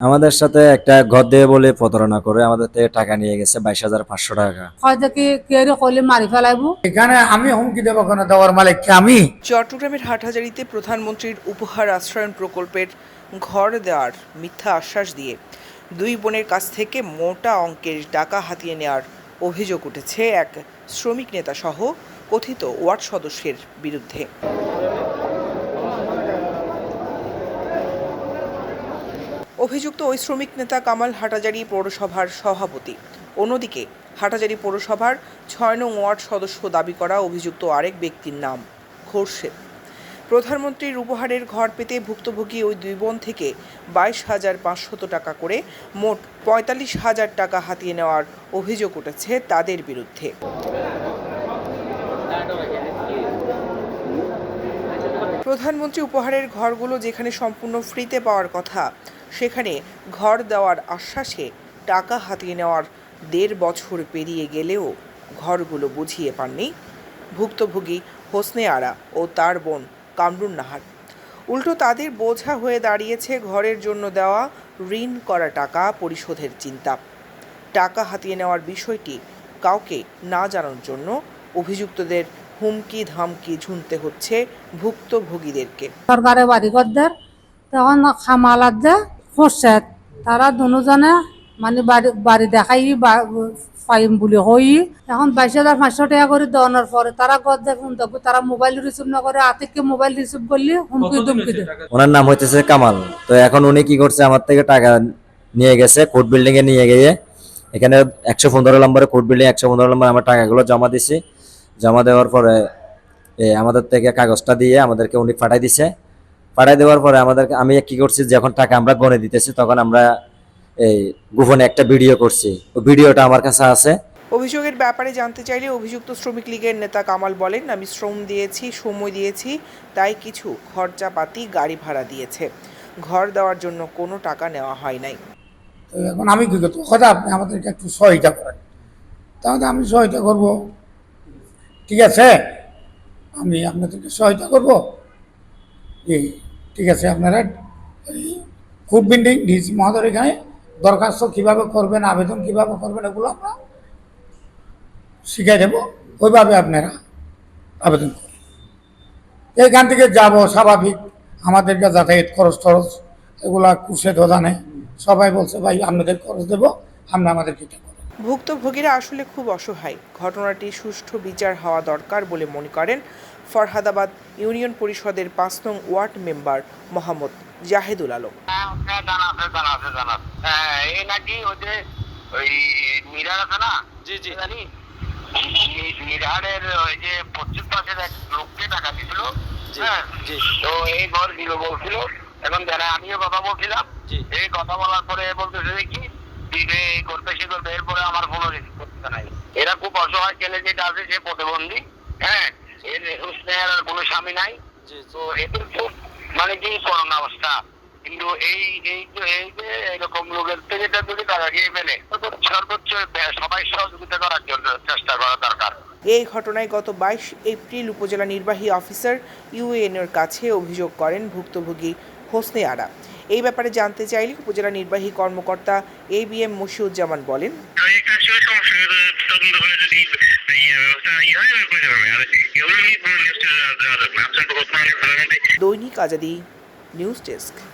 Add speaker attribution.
Speaker 1: আমাদের সাথে একটা ঘর দেবে বলে প্রতারণা করে আমাদের থেকে টাকা নিয়ে গেছে বাইশ হাজার পাঁচশো টাকা।
Speaker 2: হয়তো কি কেউ কইলে মারি ফেলাইব?
Speaker 3: এখানে আমি হুমকি দেবো কেন দেওয়ার মালিক আমি?
Speaker 4: চট্টগ্রামের হাটহাজারিতে প্রধানমন্ত্রীর উপহার আশ্রয়ণ প্রকল্পের ঘর দেওয়ার মিথ্যা আশ্বাস দিয়ে দুই বোনের কাছ থেকে মোটা অঙ্কের টাকা হাতিয়ে নেওয়ার অভিযোগ উঠেছে এক শ্রমিক নেতা সহ কথিত ওয়ার্ড সদস্যের বিরুদ্ধে। অভিযুক্ত ওই শ্রমিক নেতা কামাল হাটাজারি পৌরসভার সভাপতি। অন্যদিকে, হাটাজারি পৌরসভার ছয় নং ওয়ার্ড সদস্য দাবি করা অভিযুক্ত আরেক ব্যক্তির নাম খোরশেদ প্রধানমন্ত্রীর উপহারের ঘর পেতে ভুক্তভোগী ওই দুই বোন থেকে বাইশ হাজার পাঁচশত টাকা করে মোট পঁয়তাল্লিশ হাজার টাকা হাতিয়ে নেওয়ার অভিযোগ উঠেছে তাদের বিরুদ্ধে। প্রধানমন্ত্রী উপহারের ঘরগুলো যেখানে সম্পূর্ণ ফ্রিতে পাওয়ার কথা সেখানে ঘর দেওয়ার আশ্বাসে টাকা হাতিয়ে নেওয়ার দেড় বছর পেরিয়ে গেলেও ঘরগুলো বুঝিয়ে পাননি ভুক্তভোগী হোসনে আরা ও তার বোন কামরুন নাহার। উল্টো তাদের বোঝা হয়ে দাঁড়িয়েছে ঘরের জন্য দেওয়া ঋণ করা টাকা পরিশোধের চিন্তা। টাকা হাতিয়ে নেওয়ার বিষয়টি কাউকে না জানার জন্য অভিযুক্তদের হুমকি ধামকি ঝুনতে হচ্ছে ভুক্তভোগীদেরকে।
Speaker 2: সরকারে বাড়ি তখন খামালাত খোঁজছে তারা দুজনে মানে বাড়ি বাড়ি দেখাই পাইম বলে হই এখন বাইশ হাজার পাঁচশো টাকা করে দেওয়ানোর পরে তারা গদ দেখুন দেখো তারা মোবাইল রিসিভ না করে আতিককে মোবাইল রিসিভ করলে হুমকি দুমকি দেয়।
Speaker 1: ওনার নাম হইতেছে কামাল। তো এখন উনি কি করছে আমার থেকে টাকা নিয়ে গেছে কোর্ট বিল্ডিং এ নিয়ে গিয়ে এখানে একশো পনেরো নম্বরে কোর্ট বিল্ডিং একশো পনেরো নম্বরে আমার টাকাগুলো জমা দিছি। জমা দেওয়ার পরে এ, আমাদের থেকে কাগজটা দিয়ে আমাদেরকে উনি পাঠাই দিছে। পাঠাই দেওয়ার পরে আমাদেরকে আমি কি করছি যখন টাকা আমরা গনে দিতেছি তখন আমরা এই গোপনে একটা ভিডিও করছি। ওই ভিডিওটা আমার কাছে আছে।
Speaker 4: অভিযোগের ব্যাপারে জানতে চাইলে অভিযুক্ত শ্রমিক লীগের নেতা কামাল বলেন আমি শ্রম দিয়েছি সময় দিয়েছি তাই কিছু খরচাপাতি গাড়ি ভাড়া দিয়েছে। ঘর দেওয়ার জন্য কোনো টাকা নেওয়া হয় নাই।
Speaker 3: তো এখন আমি কি করব? কথা আপনি আমাদেরকে একটু সহায়তা করেন। তাহলে আমি সহায়তা করব। ঠিক আছে? আমি আপনাদেরকে সহায়তা করব? এই ঠিক আছে, আপনারা ফুড বিল্ডিং ডিসি মহোদয়, এখানে দরখাস্ত কীভাবে করবেন, আবেদন কীভাবে করবেন, এগুলো আমরা শিখাই দেবো। ওইভাবে আপনারা আবেদন করুন। এইখান থেকে যাব, স্বাভাবিক। আমাদেরকে যাতায়াত খরচ টরচ, এগুলা কুসে দোদানে সবাই বলছে, ভাই, আপনাদের খরচ দেবো, আমরা আমাদেরকে
Speaker 4: ভুক্তভোগীরা আসলে খুব অসহায়। ঘটনাটি সুষ্ঠু বিচার হওয়া দরকার বলে মনে করেন ফরহাদাবাদ ইউনিয়ন পরিষদের পাঁচ নং ওয়ার্ড মেম্বার মোহাম্মদ জাহেদুল আলম।
Speaker 5: হ্যাঁ হ্যাঁ, হ্যাঁ এই নাকি ওই যে ওই মিরার আছে না জি। জি। জানি মিরারের ওই যে পশ্চিম পাশের এক লোককে টাকা দিছিল হ্যাঁ তো এই ঘর দিল বলছিল এখন যারা আমিও কথা বলছিলাম এই কথা বলার পরে বলতেছে যে কি দিবে এই করবে সে করবে এরপরে আমার কোনো করতে নাই। এরা খুব অসহায় ছেলে যেটা আছে সে প্রতিবন্ধী হ্যাঁ? এর হুসনের আর কোনো স্বামী নাই। তো এদের খুব মানে কি করোনা অবস্থা? কিন্তু এই এই যে এই যে এরকম লোকের থেকে এটা যদি তারা গিয়ে ফেলে সর্বোচ্চ সবাই সহযোগিতা করার জন্য চেষ্টা করা দরকার।
Speaker 4: এই ঘটনায় গত বাইশ এপ্রিল উপজেলা নির্বাহী অফিসার ইউএনের কাছে অভিযোগ করেন ভুক্তভোগী হোসনে আরা। এই ব্যাপারে জানতে চাইলে উপজেলা নির্বাহী কর্মকর্তা এ বি এম মশিউজ্জামান বলেন।
Speaker 6: ইয়ে
Speaker 4: দৈনিক আজাদি নিউজ ডেস্ক।